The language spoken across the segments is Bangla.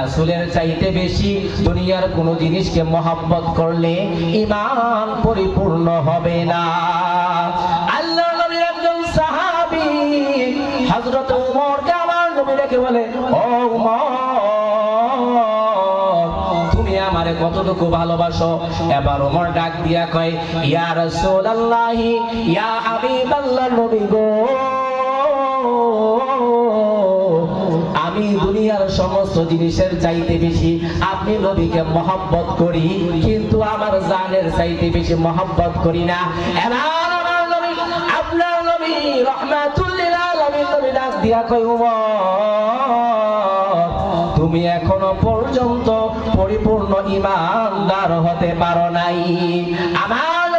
রাসূলের চাইতে বেশি দুনিয়ার কোনো জিনিসকে মহব্বত করলে ইমান পরিপূর্ণ হবে না। আল্লাহ নবীর সাহাবী হযরত ওমরকে আমার নবী আমারে কতটুকু ভালোবাসো? এবার ওমর ডাক দিয়া কয়, ইয়া রাসূলুল্লাহি, ইয়া হাবিবাল্লাহ নবী গো। আমি দুনিয়ার সমস্ত জিনিসের চাইতে বেশি, আপনি নবীকে মহব্বত করি, কিন্তু আমার জানের চাইতে বেশি মহব্বত করি না। তুমি এখনও পর্যন্ত পরিপূর্ণ ইমানদার হতে পারো নাই। আমার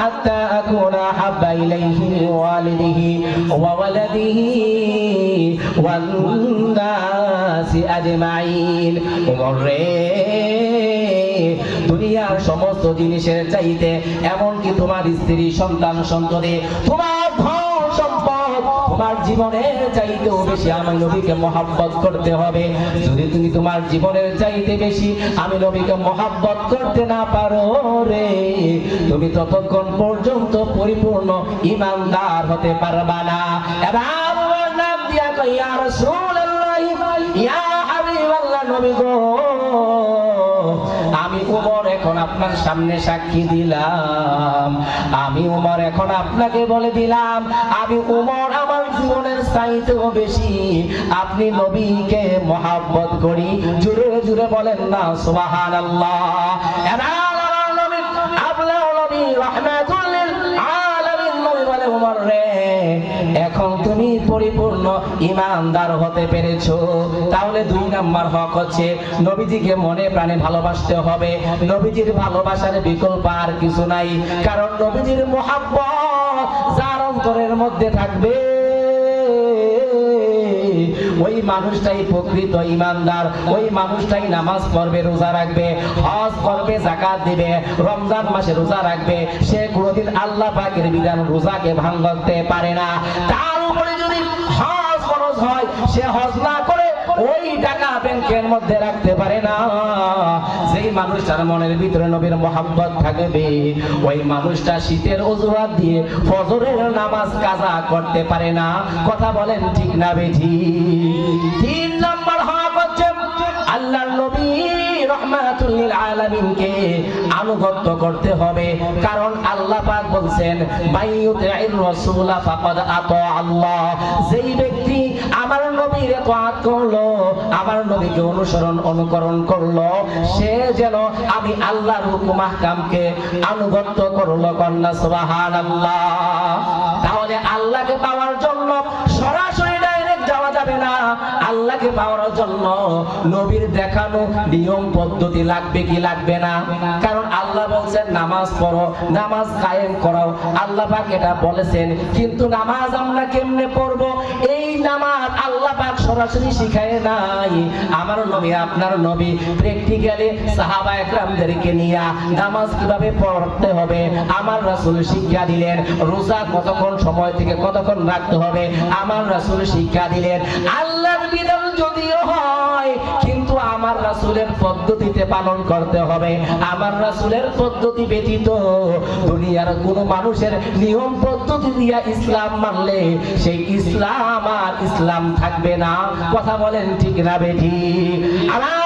হাত হাত দিয়া إليه من والده وولده والناس أجمعين উমর রে দুনিয়ার সমস্ত জিনিসের চাইতে এমনকি তোমার স্ত্রী সন্তান সন্ততি তোমার ধন সম্পদ তোমার জীবনের চাইতেও বেশি আমি নবীকে মহাব্বত করতে হবে। যদি তুমি তোমার জীবনের চাইতে বেশি আমি নবীকে মহাব্বত করতে না পারো রে, তুমি ততক্ষণ পর্যন্ত পরিপূর্ণ ইমানদার হতে পারবা না। এবার নাম দিয়া কই ইয়া রাসূলুল্লাহ, ইয়া হাবিবাল্লাহ নবী গো, আমি উমর এখন আপনার সামনে সাক্ষী দিলাম। আমি উমর এখন আপনাকে বলে দিলাম, আমি উমর আমার জীবনের চাইতেও বেশি। আপনি নবীকে মহাব্বত করি। জুড়ে জুড়ে বলেন না সুবাহান আল্লাহ আপনার নবী রহমাতুল আলামিন নবী বলে উমর রে। এখন তুমি পরিপূর্ণ ইমানদার হতে পেরেছ। তাহলে দুই নাম্বার হক হচ্ছে নবীজিকে মনে প্রাণে ভালোবাসতে হবে। নবীজির ভালোবাসার বিকল্প আর কিছু নাই। কারণ নবীজির মোহাব্বত যার অন্তরের মধ্যে থাকবে ওই মানুষটাই প্রকৃত ইমানদার, ওই মানুষটাই নামাজ পড়বে, রোজা রাখবে, হজ করবে জাকাত দিবে, রমজান মাসে রোজা রাখবে, সে কোনোদিন আল্লাহ পাকের বিধান রোজাকে ভাঙ করতে পারে না। তার উপরে যদি হজ খরচ হয়, সে হজ না করে ওই টাকা ব্যাংকের মধ্যে রাখতে পারে না। যেই মানুষটার মনের ভিতরে নবীর মোহাম্মত থাকবে, ওই মানুষটা শীতের অজুহাত দিয়ে ফজরের নামাজ কাজা করতে পারে না। কথা বলেন ঠিক না বেঠি? তিন নম্বর হক হচ্ছে আলামিনকে আনুগত্য করতে হবে। কারণ আল্লাহ পাক বলছেন মাইয়ুতির রাসূলা ফাকাদ আতা আল্লাহ। যেই ব্যক্তি আমার নবীর তাআত করল, আমার নবীকে অনুসরণ অনুকরণ করল, সে যেন আমি আল্লাহর হুকুম আহকামকে আনুগত্য করল কন্যা সুবহানাল্লাহ। তাহলে আল্লাহকে পাওয়ার জন্য আল্লাহকে পাওয়ার জন্য নবীর দেখানো নিয়ম পদ্ধতি লাগবে কি লাগবে না? কারণ বলছেন নামাজ পড়ো, নামাজ কায়েম করাও। আল্লাহ পাক এটা বলেছেন, কিন্তু নামাজ আমরা কেমনে পড়ব? এই নামাজ আল্লাহ পাক সরাসরি শিখায় নাই। আমার নবী, আপনার নবী প্র্যাকটিক্যালি সাহাবা একরামদেরকে নিয়ে নামাজ কীভাবে পড়তে হবে? আমার রাসূল শিক্ষা দিলেন, রোজা কতক্ষণ সময় থেকে কতক্ষণ রাখতে হবে? আমার রাসূল শিক্ষা দিলেন, আল্লাহর বিধান যদিও হয় আমার রাসুলের পদ্ধতিতে পালন করতে হবে। আমার রাসুলের পদ্ধতি ব্যতীত দুনিয়ার কোনো মানুষের নিয়ম পদ্ধতি দিয়া ইসলাম মানলে সেই ইসলাম আর ইসলাম থাকবে না। কথা বলেন ঠিক না বেঠি? আমার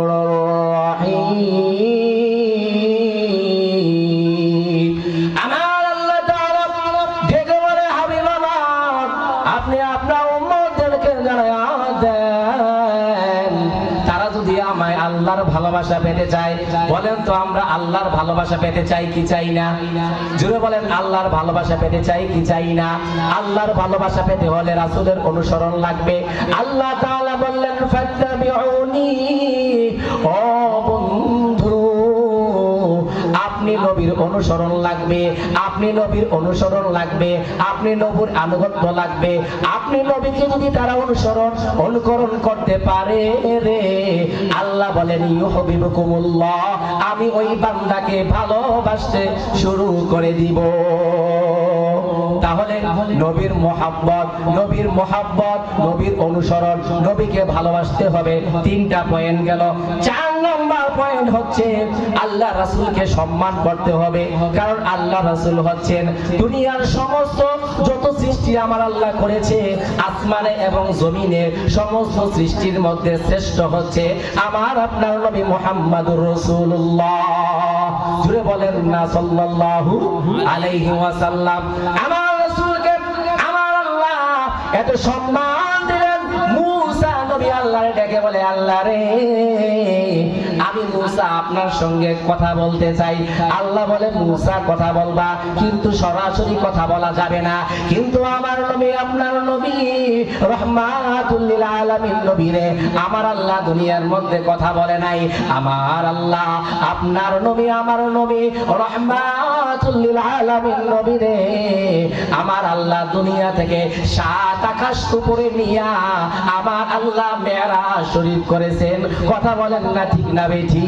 ভালোবাসা পেতে চাই বলেন তো আমরা আল্লাহর ভালোবাসা পেতে চাই কি চাই না? জুড়ে বলেন, আল্লাহর ভালোবাসা পেতে চাই কি চাই না? আল্লাহর ভালোবাসা পেতে হলে রাসুলের অনুসরণ লাগবে। আল্লাহ তাআলা বললেন, ফাত্তাবিউনি। ও নবীর অনুসরণ লাগবে, আপনি নবীর অনুসরণ লাগবে, আপনি নবীর আনুগত্য লাগবে, আপনি নবীকে যদি তারা অনুসরণ, অনুকরণ করতে পারে রে। আল্লাহ বলেন, ইউহবিবুকুমুল্লাহ, আমি ওই বান্দাকে ভালোবাসতে শুরু করে দিব। তাহলে নবীর মোহাব্বত নবীর মোহাব্বত, নবীর অনুসরণ, নবীকে ভালোবাসতে হবে। তিনটা পয়েন্ট গেল। চার পয়েন্ট হচ্ছে আল্লাহ রাসূলকে সম্মান করতে হবে। কারণ আল্লাহ রাসূল হচ্ছেন দুনিয়ার সমস্ত যত সৃষ্টি আমার আল্লাহ করেছে, আসমানে এবং জমিনে সমস্ত সৃষ্টির মধ্যে শ্রেষ্ঠ হচ্ছে আমার আপনার নবী মুহাম্মাদুর রাসূলুল্লাহ। জুড়ে বলেন না, সাল্লাল্লাহু আলাইহি ওয়াসাল্লাম। আমার রাসূলকে আমার আল্লাহ এত সম্মান দিলেন। মুসা নবী আল্লাহরে ডেকে বলে, আল্লাহ রে মুসা আপনার সঙ্গে কথা বলতে চাই। আল্লাহ বলে, মুসা, কথা বলবা। কিন্তু সরাসরি কথা বলা যাবে না। কিন্তু আমার নবী, আপনার নবী রহমাতুল্লিল আলামিন নবী রে আমার আল্লাহ দুনিয়ার মধ্যে কথা বলে নাই। আমার আল্লাহ, আপনার নবী, আমার নবী রহমাতুল্লিল আলামিন নবী রে আমার আল্লাহ দুনিয়া থেকে সাত আকাশ উপরে নিয়া আমার আল্লাহ মেরা শরীফ করেছেন। কথা বলেন না ঠিক না বেঠি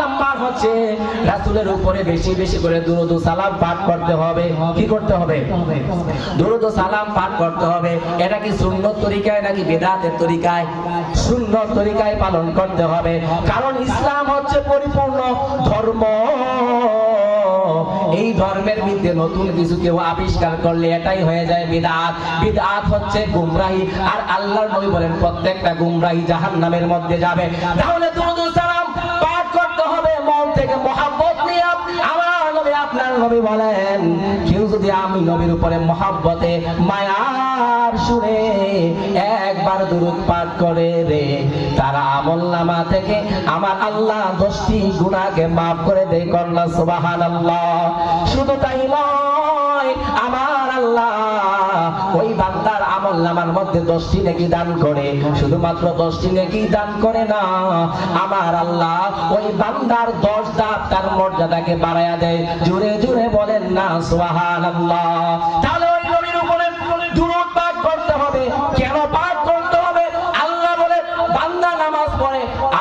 নাম্বার হচ্ছে, রাসূলের উপরে বেশি বেশি করে দুরূদ সালাম পাঠ করতে হবে। কি করতে হবে? দুরূদ সালাম পাঠ করতে হবে। এটা কি সুন্নত তরিকায় নাকি তরিকায়? সুন্নত তরিকায় পালন করতে হবে। কারণ ইসলাম হচ্ছে পরিপূর্ণ ধর্ম। এই ধর্মের মধ্যে নতুন কিছু কেউ আবিষ্কার করলে এটাই হয়ে যায় বিদআত বিদআত হচ্ছে গুমরাহি। আর আল্লাহর নবী বলেন, প্রত্যেকটা গুমরাহি জাহান্নামের মধ্যে যাবে। তাহলে দুরূদ আপনার নবী বলেন, কেউ যদি আমি নবীর উপরে মহাব্বতে, মায়ার সুরে একবার দুরুদ পাঠ করে রে, তারা আমল নামা থেকে আমার আল্লাহ দশটি গুণাকে মাফ করে দেয় কন্যা সুবাহান আল্লাহ শুধু তাই নয়, আমার আল্লাহ ওই বান্দার আমল নামার মধ্যে দশটি নাকি দান করে। শুধুমাত্র দশটি নাকি দান করে না, আমার আল্লাহ ওই বান্দার দশ দাঁত তার মর্যাদাকে বাড়ায়া দেয়। জুড়ে জুড়ে বলেন না সোহান আল্লাহ তাহলে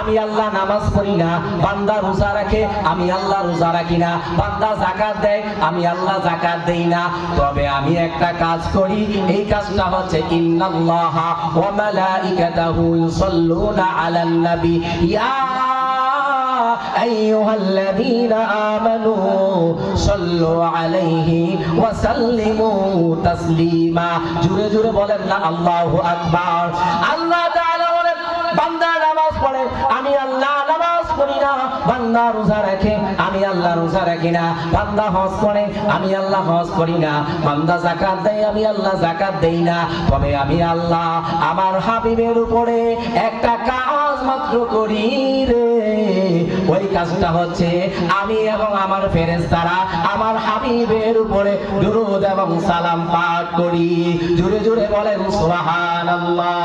আমি আল্লাহ নামাজ পড়ি না বান্দা রোজা রাখে আমি আল্লাহ রোজা রাখি না বান্দা জাকাত দেয় আমি আল্লাহ জাকাত দেই না তবে আমি একটা কাজ করি এই কাজটা হচ্ছে ইন্নাল্লাহা ওয়া মালাইকাতাহু ইউসাল্লুনা আলান নবী ইয়া أيها الذين آمنوا صلوا عليه وسلموا تسليما জুড়ে জুড়ে বলেন না আল্লাহু আকবার আল্লাহ তাআলা বলেন বান্দা নামাজ পড়ে আমি আল্লাহ নামাজ পড়ি না, বান্দা রোজা রাখে, আমি আল্লাহ রোজা রাখি না। বান্দা হজ করে, আমি আল্লাহ হজ করি না। বান্দা যাকাত দেয়, আমি আল্লাহ যাকাত দেই না। তবে আমি আল্লাহ আমার হাবিবের উপরে একটা কাজ মাত্র করি রে। ওই কাজটা হচ্ছে আমি এবং আমার ফেরেশতারা আমার হাবিবের উপরে দুরূদ এবং সালাম পাঠ করি। জোরে জোরে বলেন, সুবহানাল্লাহ।